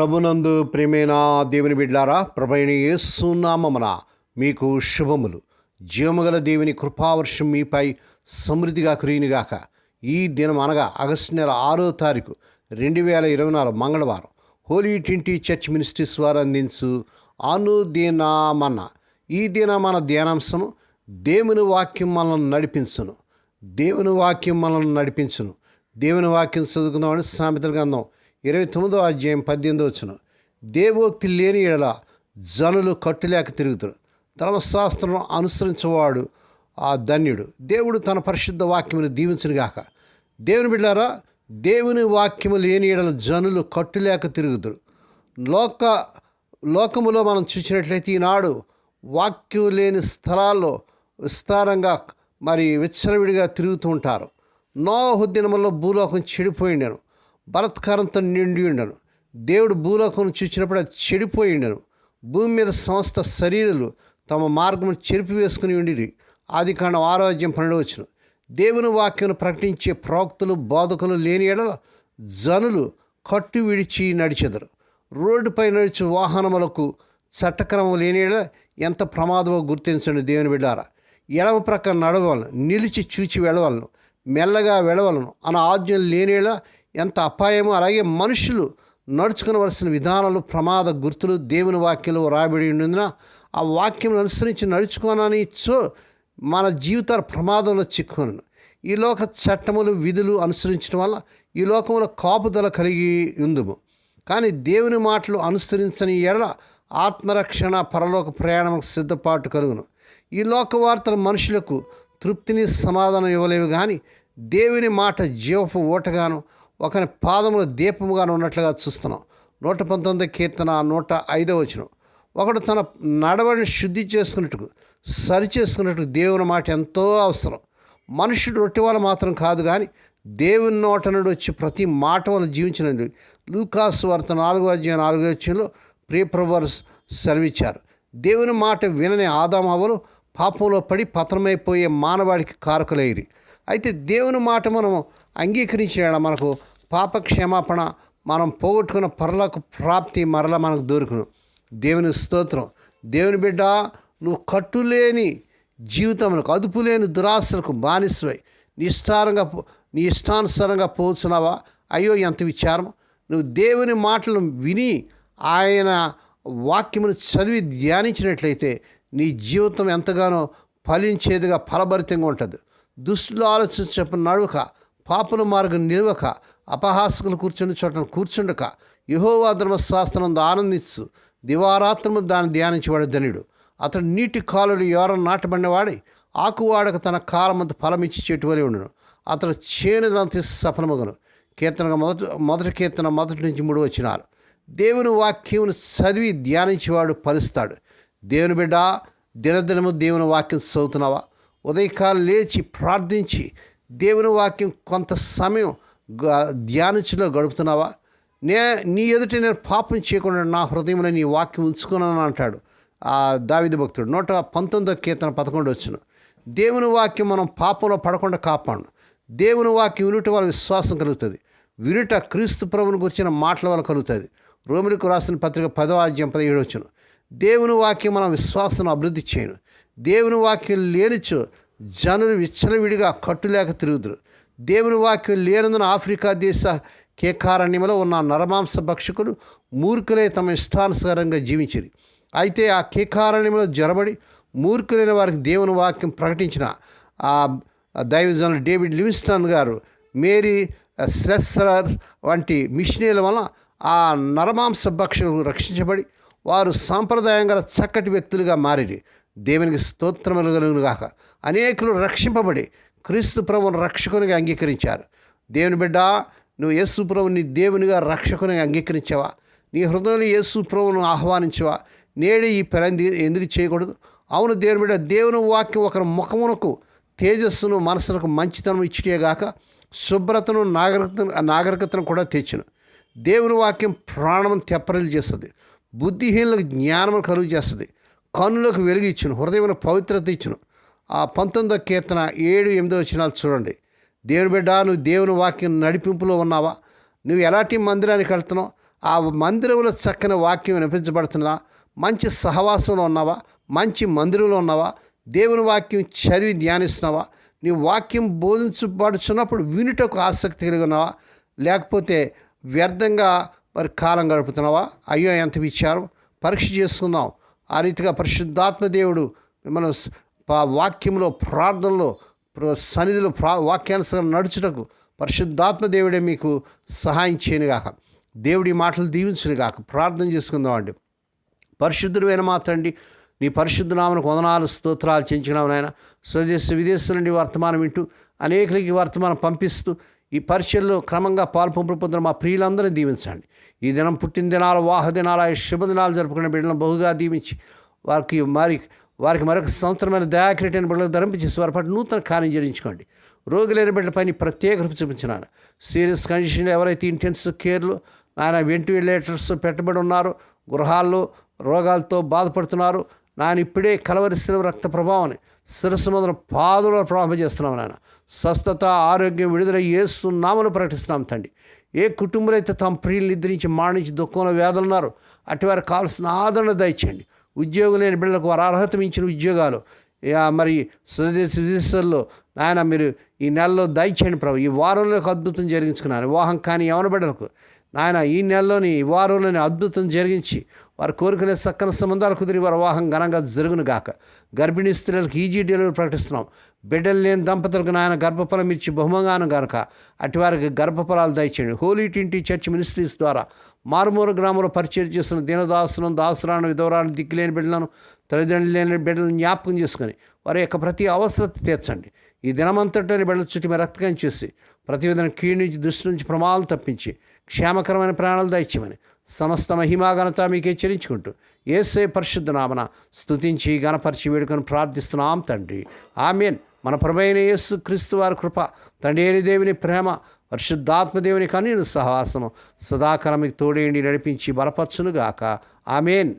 ప్రభునందు ప్రేమైన దేవుని బిడ్లారా ప్రభైన యేసునామమున మీకు శుభములు. జీవముగల దేవుని కృపావర్షం మీపై సమృద్ధిగా కురియునిగాక. ఈ దినం అనగా ఆగస్టు నెల ఆరో తారీఖు రెండు వేల ఇరవై నాలుగు మంగళవారం హోలీ ట్వంటీ చర్చ్ మినిస్ట్రీస్ వారు అందించు అనుదినామన్న ఈ దిన మన ధ్యానాంశము దేవుని వాక్యం మనల్ని నడిపించును. దేవుని వాక్యం మనల్ని నడిపించును. దేవుని వాక్యం చదువుకుందామని సామెతల అందాం ఇరవై తొమ్మిదో అధ్యాయం పద్దెనిమిదో వచ్చును దేవోక్తి లేని ఎడల జనులు కట్టులేక తిరుగుతారు. ధర్మశాస్త్రం అనుసరించేవాడు ఆ ధన్యుడు. దేవుడు తన పరిశుద్ధ వాక్యమును దీవించునుగాక దేవుని బిడ్డారా దేవుని వాక్యము లేని ఎడల జనులు కట్టులేక తిరుగుతారు. లోక లోకములో మనం చూసినట్లయితే ఈనాడు వాక్యం లేని స్థలాల్లో విస్తారంగా మరి విచ్చలవిడిగా తిరుగుతూ ఉంటారు. నోహు దినములో భూలోకం చెడిపోయిండెను. బలత్కారంతో నిండి ఉండను దేవుడు భూలోకం చూచినప్పుడు అది చెడిపోయి ఉండను భూమి మీద సమస్త శరీరాలు తమ మార్గం చెరిపి వేసుకుని ఉండిరి. ఆది కాండం ఆరోగ్యం పన్నెండవచ్చును దేవుని వాక్యం ప్రకటించే ప్రవక్తలు బోధకులు లేని ఎడల జనులు కట్టు విడిచి నడిచెదరు. రోడ్డుపై నడిచి వాహనములకు చట్టక్రమం లేని ఎడల ఎంత ప్రమాదమో గుర్తించండి దేవుని బిడ్డారా. ఎడమ ప్రక్క నడవలను నిలిచి చూచి వెళ్ళవలను మెల్లగా వెళ్ళవలను అన్న ఆజ్ఞలు లేనేలా ఎంత అపాయమో అలాగే మనుషులు నడుచుకునవలసిన విధానాలు ప్రమాద గుర్తులు దేవుని వాక్యంలో రాబడి ఉన్నందున ఆ వాక్యం అనుసరించి నడుచుకోనని చో మన జీవితాలు ప్రమాదంలో చిక్కును ఈ లోక చట్టములు విధులు అనుసరించడం వల్ల ఈ లోకంలో కాపుదల కలిగి ఉందుము. కానీ దేవుని మాటలు అనుసరించని ఎడల ఆత్మరక్షణ పరలోక ప్రయాణం సిద్ధపాటు కలుగును. ఈ లోక వార్తలు మనుషులకు తృప్తిని సమాధానం ఇవ్వలేవు కానీ దేవుని మాట జీవపు ఓటగాను ఒకని పాదములు దీపముగాను ఉన్నట్లుగా చూస్తున్నాం. నూట పంతొమ్మిది కీర్తన నూట ఐదవ వచ్చిన ఒకడు తన నడవడిని శుద్ధి చేసుకున్నట్టుకు సరి చేసుకున్నట్టు దేవుని మాట ఎంతో అవసరం. మనుషుడు రొట్టె వల్ల మాత్రం కాదు కానీ దేవుని నోట నుండి వచ్చి ప్రతి మాట వల్ల జీవించినండి లూకాస్ వార్త నాలుగో అధ్యాయం నాలుగో అధ్యాయంలో ప్రియప్రభర్ సెలవిచ్చారు. దేవుని మాట వినని ఆదామవలు పాపంలో పడి పతనమైపోయే మానవాడికి కారకులైరి అయితే దేవుని మాట మనం అంగీకరించిన మనకు? పాప క్షమాపణ మనం పోగొట్టుకున్న పరలకు ప్రాప్తి మరల మనకు దొరుకును. దేవుని స్తోత్రం. దేవుని బిడ్డ నువ్వు కట్టులేని జీవితములకు అదుపులేని దురాశలకు బానిసవై నీ ఇష్టారంగా నీ ఇష్టానుసారంగా పోచున్నావా అయ్యో ఎంత విచారం. నువ్వు దేవుని మాటలను విని ఆయన వాక్యమును చదివి ధ్యానించినట్లయితే నీ జీవితం ఎంతగానో ఫలించేదిగా ఫలభరితంగా ఉంటుంది. దుష్టులు ఆలోచించి చెప్పిన నడువక పాపల మార్గం నిలవక అపహాసకులు కూర్చుని చోట కూర్చుండక యహోవా ధర్మశాస్త్రం ఆనందించు. దివారాత్రము దాన్ని ధ్యానించేవాడు ధనుడు అతడు నీటి కాలులు ఎవరో నాటబడినవాడి ఆకువాడక తన కాలమంత ఫలమిచ్చి చెట్టువలి ఉండును. అతడు చేనుదంత సఫలమగును. కీర్తనగా మొదటి మొదటి కీర్తన మొదటి నుంచి మూడు వచ్చినారు దేవుని వాక్యమును చదివి ధ్యానించేవాడు ఫలిస్తాడు. దేవుని బిడ్డ దినదినము దేవుని వాక్యం చదువుతున్నావా? ఉదయకాలం లేచి ప్రార్థించి దేవుని వాక్యం కొంత సమయం ధ్యానించలో గడుపుతున్నావా? నే నీ ఎదుట నేను పాపం చేయకుండా నా హృదయంలో నీ వాక్యం ఉంచుకున్నాను అంటాడు ఆ దావిది భక్తుడు. నూట పంతొమ్మిదో కీర్తన పదకొండు వచ్చును. దేవుని వాక్యం మనం పాపంలో పడకుండా కాపాడు దేవుని వాక్యం వినుట వల్ల విశ్వాసం కలుగుతుంది. వినుట క్రీస్తు ప్రభుని గురించిన మాటల వల్ల కలుగుతుంది. రోమిలకు రాసిన పత్రిక పదవాజ్యం పదిహేడు వచ్చును. దేవుని వాక్యం మనం విశ్వాసం అభివృద్ధి చేయను. దేవుని వాక్యం లేనిచో జనులు విచ్చలవిడిగా కట్టులేక తిరుగుదురు. దేవుని వాక్యం లేనందున ఆఫ్రికా దేశ కేకారణ్యంలో ఉన్న నరమాంస భక్షకులు మూర్ఖులే తమ ఇష్టానుసారంగా జీవించిరి. అయితే ఆ కేకారణ్యంలో జరబడి మూర్ఖులైన వారికి దేవుని వాక్యం ప్రకటించిన ఆ దైవజనులు డేవిడ్ లివిస్టన్ గారు మేరీ స్లెస్సరర్ వంటి మిషనరీల వలన ఆ నరమాంస భక్షకులు రక్షించబడి వారు సాంప్రదాయంగా చక్కటి వ్యక్తులుగా మారిరి. దేవునికి స్తోత్రములు అనేకులు రక్షింపబడి క్రీస్తు ప్రభుని రక్షకునిగా అంగీకరించారు. దేవుని బిడ్డ నువ్వు యేసు ప్రభుని దేవునిగా రక్షకునిగా అంగీకరించావా? నీ హృదయంలో యేసు ప్రభును ఆహ్వానించవా? నేడే ఈ పని ఎందుకు చేయకూడదు? అవును దేవుని బిడ్డ దేవుని వాక్యం ఒకరి ముఖమునకు తేజస్సును మనసులకు మంచితనం ఇచ్చిటేగాక శుభ్రతను నాగరికతను నాగరికతను కూడా తెచ్చును. దేవుని వాక్యం ప్రాణం తెప్పరిల్లు చేస్తుంది. బుద్ధిహీనులకు జ్ఞానం కలుగు చేస్తుంది. కన్నులకు వెలుగు ఇచ్చును. హృదయమైన పవిత్రత ఇచ్చును. ఆ పంతొమ్మిదో కీర్తన ఏడు ఎనిమిదో వచ్చినాలు చూడండి. దేవుని బిడ్డ నువ్వు దేవుని వాక్యం నడిపింపులో ఉన్నావా? నువ్వు ఎలాంటి మందిరానికి వెళ్తున్నావు? ఆ మందిరంలో చక్కని వాక్యం వినిపించబడుతున్నా మంచి సహవాసంలో ఉన్నావా? మంచి మందిరంలో ఉన్నావా? దేవుని వాక్యం చదివి ధ్యానిస్తున్నావా? నీ వాక్యం బోధించబడుచున్నప్పుడు వినుటకు ఆసక్తి కలిగి ఉన్నావా? లేకపోతే వ్యర్థంగా మరి కాలం గడుపుతున్నావా? అయ్యో ఎంత విచారం! పరీక్ష చేసుకుందాం. ఆ రీతిగా పరిశుద్ధాత్మ దేవుడు మిమ్మల్ని వాక్యంలో ప్రార్థనలో సన్నిధిలో ప్రా వాక్యానుసారం నడుచుటకు పరిశుద్ధాత్మ దేవుడే మీకు సహాయం చేయనుగాక. దేవుడి మాటలు దీవించునుగాక. ప్రార్థన చేసుకుందామండి. పరిశుద్ధుడు పరిశుద్ధుడైన మా నీ పరిశుద్ధ నామను వందనాలు స్తోత్రాలు చెంచినావు నాయన. స్వదేశ విదేశం నుండి వర్తమానం వింటూ అనేకులకి వర్తమానం పంపిస్తూ ఈ పరీక్షల్లో క్రమంగా పాల్పంపులు పొందిన మా ప్రియులందరినీ దీవించండి. ఈ దినం పుట్టిన దినాలు వాహ దినాలు శుభదినాలు జరుపుకునే బిడ్డలను బహుగా దీవించి వారికి మరి వారికి మరొక సంవత్సరమైన దయాక్రీటైన బిడ్డలకు ధరింపచేసి వారి పాటు నూతన కార్యం జరిగించుకోండి రోగులైన బిడ్డలపై పని ప్రత్యేక కృప చూపించినాను. సీరియస్ కండిషన్లో ఎవరైతే ఇంటెన్సివ్ కేర్లు ఆయన వెంటిలేటర్స్ పెట్టబడి ఉన్నారో గృహాల్లో రోగాలతో బాధపడుతున్నారు నాయన ఇప్పుడే కలవరిసిన రక్త ప్రభావాన్ని శిరస్సు మొదలు పాదులో ప్రభావం చేస్తున్నాం నాయన. స్వస్థత ఆరోగ్యం విడుదల ఏస్తున్నామని ప్రకటిస్తున్నాం తండ్రి. ఏ కుటుంబంలో అయితే తమ ప్రియులు నిద్రించి మాణించి దుఃఖంలో వేదలున్నారు ఉన్నారు కావాల్సిన ఆదరణ దయచేయండి. ఉద్యోగం లేని బిడ్డలకు వారు అర్హత మించిన ఉద్యోగాలు. మరి స్వదేశ నాయన మీరు ఈ నెలలో దయచేయండి ప్రభు. ఈ వారంలో అద్భుతం జరిగించుకున్నాను వివాహం కానీ యవన బిడ్డలకు. నాయన ఈ నెలలోని ఈ వారంలోని అద్భుతం జరిగించి వారు కోరుకునే సక్కన సంబంధాలు కుదిరి వారి వివాహం ఘనంగా జరుగును గాక. గర్భిణీ స్త్రీలకు ఈజీ డెలివరీ ప్రకటిస్తున్నాం. బిడ్డలు లేని దంపతులకు నాయన గర్భఫలం ఇచ్చి బహుమంగానం కనుక అటువారికి గర్భఫలాలు దయచేయండి. హోలీ టింటి చర్చ్ మినిస్ట్రీస్ ద్వారా మారుమూల గ్రామంలో పరిచయం చేస్తున్న దీనదాసులను దాసురాను విధవరాలను దిక్కులేని బిడ్డలను తల్లిదండ్రులు లేని బిడ్డలను జ్ఞాపకం చేసుకొని వారి యొక్క ప్రతి అవసరత తీర్చండి. ఈ దినమంతటిని బిడ్డల చుట్టూ మీరు రక్తకం చేసి ప్రతి విధంగా కీడు నుంచి దృష్టి నుంచి ప్రమాదాలు తప్పించి క్షేమకరమైన ప్రాణాలు దయచేయమని సమస్త మహిమాఘనత మీకే చెల్లించుకుంటూ ఏసే పరిశుద్ధ నామన స్తుతించి గణపరిచి వేడుకొని ప్రార్థిస్తున్నాం తండ్రి. ఆమెన్. మన ప్రభైన యేసు క్రీస్తు వారి కృప తండ్రి అయిన దేవుని ప్రేమ పరిశుద్ధాత్మదేవుని కనీను సహవాసము సదాకాలం మీకు తోడేండి నడిపించి బలపరచునుగాక. ఆమెన్.